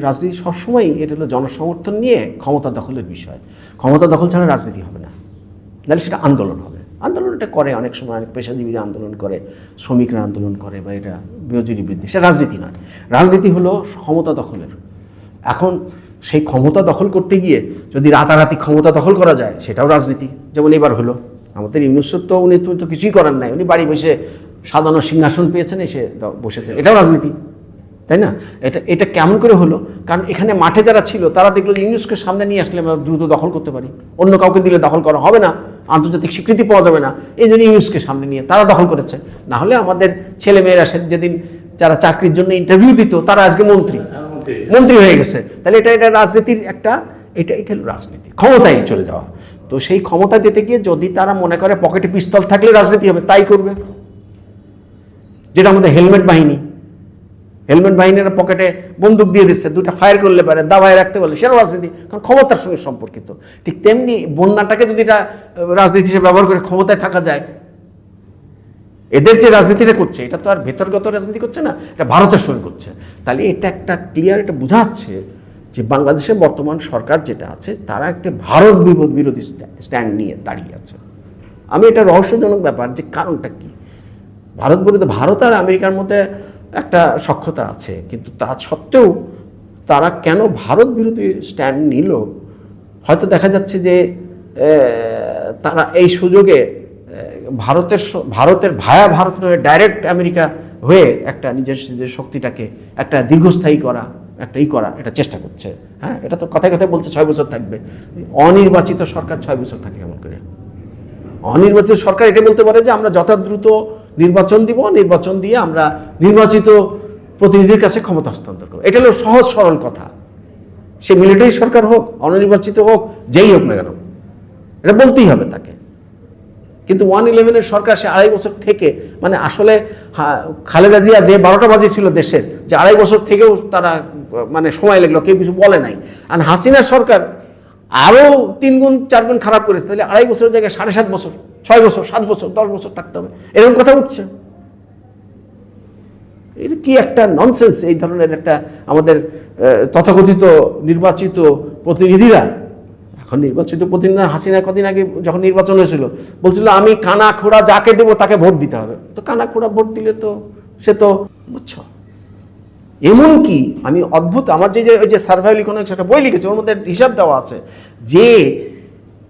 রাজনীতি সবসময় এটা হলো জনসমর্থন নিয়ে ক্ষমতা দখলের বিষয়। ক্ষমতা দখল ছাড়া রাজনীতি হবে না। তাহলে সেটা আন্দোলন হবে। আন্দোলন এটা করে অনেক সময় অনেক পেশাজীবীরা আন্দোলন করে, শ্রমিকরা আন্দোলন করে বা এটা মজুরি বৃদ্ধি সেটা রাজনীতি নয়। রাজনীতি হলো ক্ষমতা দখলের। এখন সেই ক্ষমতা দখল করতে গিয়ে যদি রাতারাতি ক্ষমতা দখল করা যায়, সেটাও রাজনীতি। যেমন এবার হলো। আমাদের ইউনুসের তো উনি তো কিছুই করার নাই। উনি বাড়ি বসে সাধারণ সিংহাসন পেয়েছেন, এসে বসেছেন। এটাও রাজনীতি। তাই না? এটা এটা কেমন করে হলো? কারণ এখানে মাঠে যারা ছিল তারা দেখল যে সামনে নিয়ে আসলে আমরা দ্রুত দখল করতে পারি। অন্য কাউকে দিলে দখল করা হবে না আন্তর্জাতিক স্বীকৃতি পাওয়া যাবে না। এই জন্য ইউনুসকে সামনে নিয়ে তারা দখল করেছে। না হলে আমাদের ছেলেমেয়েরা সে যেদিন যারা চাকরির জন্য ইন্টারভিউ দিত তারা আজকে মন্ত্রী। মন্ত্রী। হয়ে গেছে। তাহলে এটা এটা রাজনীতির একটা এটা এটা হলো রাজনীতি। ক্ষমতায় চলে যাওয়া। তো সেই ক্ষমতা দিতে গিয়ে যদি তারা মনে করে পকেটে পিস্তল থাকলে রাজনীতি হবে তাই করবে। যেটা আমাদের হেলমেট বাহিনী। হেলমেট বাহিনীর পকেটে বন্দুক দিয়ে দিচ্ছে দুটো ফায়ার করলে পারে, দাবায় রাখতে পারলে সেটা রাজনীতি। কারণ ক্ষমতার সঙ্গে সম্পর্কিত। ঠিক তেমনি বন্যাটাকে যদি এটা রাজনীতি হিসেবে ব্যবহার করে ক্ষমতায় থাকা যায়, এদের যে রাজনীতিটা করছে, এটা তো আর ভেতরগত রাজনীতি করছে না, এটা ভারতের সঙ্গে করছে। তাহলে এটা একটা ক্লিয়ার এটা বোঝাচ্ছে যে বাংলাদেশের বর্তমান সরকার যেটা আছে, তারা একটা ভারত বিরোধ স্ট্যান্ড নিয়ে দাঁড়িয়ে আছে। আমি এটা রহস্যজনক ব্যাপার যে কারণটা কি? ভারত বিরোধী ভারত আর আমেরিকার মধ্যে একটা সক্ষতা আছে, কিন্তু তা সত্ত্বেও তারা কেন ভারত বিরোধী স্ট্যান্ড নিল? হয়তো দেখা যাচ্ছে যে তারা এই সুযোগে ভারতের ভারতের ভায়া ভারত নয় ডাইরেক্ট আমেরিকা হয়ে একটা নিজের নিজের শক্তিটাকে একটা দীর্ঘস্থায়ী করা, একটা ই করা এটা চেষ্টা করছে। হ্যাঁ এটা তো কথায় কথায় বলছে ছয় বছর থাকবে। অনির্বাচিত সরকার ছয় বছর থাকে কেমন করে। অনির্বাচিত সরকার এটা বলতে পারে যে আমরা যথাদ্রুত নির্বাচন দিব, নির্বাচন দিয়ে আমরা নির্বাচিত প্রতিনিধির কাছে ক্ষমতা হস্তান্তর করব। এটা হলো সহজ, সরল কথা। সে মিলিটারি সরকার হোক, অনির্বাচিত হোক, যেই হোক না কেন, এটা বলতেই হবে তাকে। কিন্তু ওয়ান ইলেভেনের সরকার সে আড়াই বছর থেকে মানে আসলে খালেদা জিয়া যে বারোটা বাজি ছিল দেশের, যে আড়াই বছর থেকেও তারা মানে সময় লাগল, কেউ কিছু বলে নাই। আর হাসিনা সরকার আরও তিন গুণ চার গুণ খারাপ করেছে, তাহলে আড়াই বছরের জায়গায় সাড়ে সাত বছর ছয় বছর, সাত বছর, দশ বছর থাকতে হবে। এরকম কথা উঠছে। এটা কি একটা ননসেন্স এই ধরনের একটা আমাদের তথাকথিত নির্বাচিত প্রতিনিধিরা, এখন নির্বাচিত প্রতিনিধি হাসিনা কদিন আগে যখন নির্বাচন হয়েছিল, বলছিল, আমি কানা খোড়া যাকে দেবো তাকে ভোট দিতে হবে। তো কানা খোড়া ভোট দিলে তো সে তো বুঝছ। এমনকি আমি অদ্ভুত, আমার যে যে সার্ভাইভাল ইকোনমিক্স একটা বই লিখেছে, ওর মধ্যে হিসাব দেওয়া আছে যে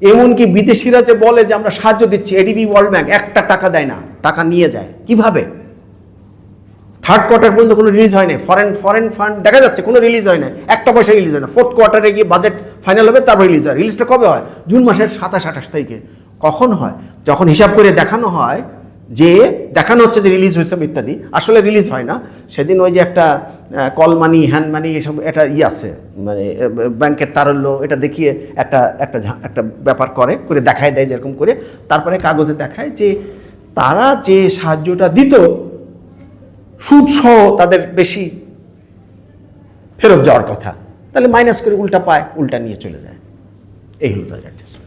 এমনকি বিদেশিরা যে বলে যে আমরা সাহায্য দিচ্ছি এডিবি ওয়ার্ল্ড ব্যাংক একটা টাকা দেয় না, টাকা নিয়ে যায়। কীভাবে? থার্ড কোয়ার্টার পর্যন্ত কোনো রিলিজ হয় না ফরেন ফরেন ফান্ড দেখা যাচ্ছে কোনো রিলিজ হয় না একটা পয়সা রিলিজ হয় না। ফোর্থ কোয়ার্টারে গিয়ে বাজেট ফাইনাল হবে, তারপর রিলিজ হয়। রিলিজটা কবে হয়? জুন মাসের সাতাশ, আঠাশ তারিখে। কখন হয়? যখন হিসাব করে দেখানো হয় যে, দেখানো হচ্ছে যে রিলিজ হয়েছে ইত্যাদি। আসলে রিলিজ হয় না। সেদিন ওই যে একটা কল মানি, হ্যান্ড মানি, এসব একটা ই আছে। মানে ব্যাংকের তারল্য, এটা দেখিয়ে একটা একটা একটা ব্যাপার করে করে দেখায় দেয় যেরকম করে। তারপরে কাগজে দেখায় যে তারা যে সাহায্যটা দিত, সুদ সহ তাদের বেশি ফেরত যাওয়ার কথা। তাহলে মাইনাস করে উল্টা পায়, উল্টা নিয়ে চলে যায়। এই হলো তাদের অ্যাডজাস্টমেন্ট